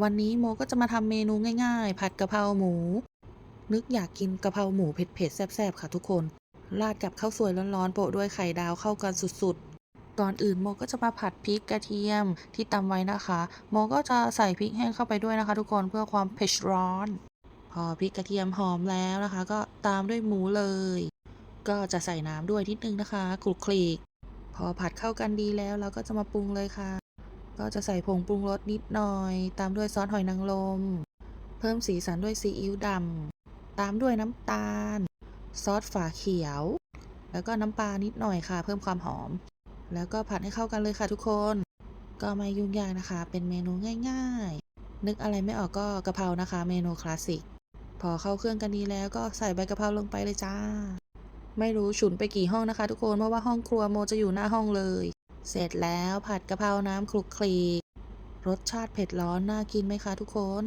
วันนี้โมก็จะมาทำเมนูง่ายๆ ผัดกะเพราหมู นึกอยากกินกะเพราหมูเผ็ดๆแซ่บๆค่ะทุกคน ราดกับข้าวสวยร้อนๆโปะด้วยไข่ดาวเข้ากันสุดๆ ก่อนอื่นโมก็จะมาผัดพริกกระเทียมที่ตำไว้นะคะ โมก็จะใส่พริกแห้งเข้าไปด้วยนะคะ ทุกคนเพื่อความเผ็ดร้อน พอพริกกระเทียมหอมแล้วนะคะ ก็ตามด้วยหมูเลย ก็จะใส่น้ำด้วยนิดนึงนะคะคลุกคลิกพอผัดเข้ากันดีแล้วเราก็จะมาปรุงเลยค่ะ ก็จะใส่ผงปรุงรสนิดหน่อย ตามด้วยซอสหอยนางรม เพิ่มสีสันด้วยซีอิ๊วดำ ตามด้วยน้ำตาล ซอสฝาเขียว แล้วก็น้ำปลานิดหน่อยค่ะ เพิ่มความหอม แล้วก็ผัดให้เข้ากันเลยค่ะทุกคน ก็ไม่ยุ่งยากนะคะ เป็นเมนูง่ายๆ นึกอะไรไม่ออกก็กะเพรานะคะ เมนูคลาสสิก พอเข้าเครื่องกันดีแล้วก็ใส่ใบกะเพราลงไปเลยจ้า ไม่รู้ฉุนไปกี่ห้องนะคะ ทุกคน เพราะว่าห้องครัวโมจะอยู่หน้าห้องเลย เสร็จแล้วผัดกะเพราน้ำคลุกคลี รสชาติเผ็ดร้อนน่ากินไหมคะทุกคน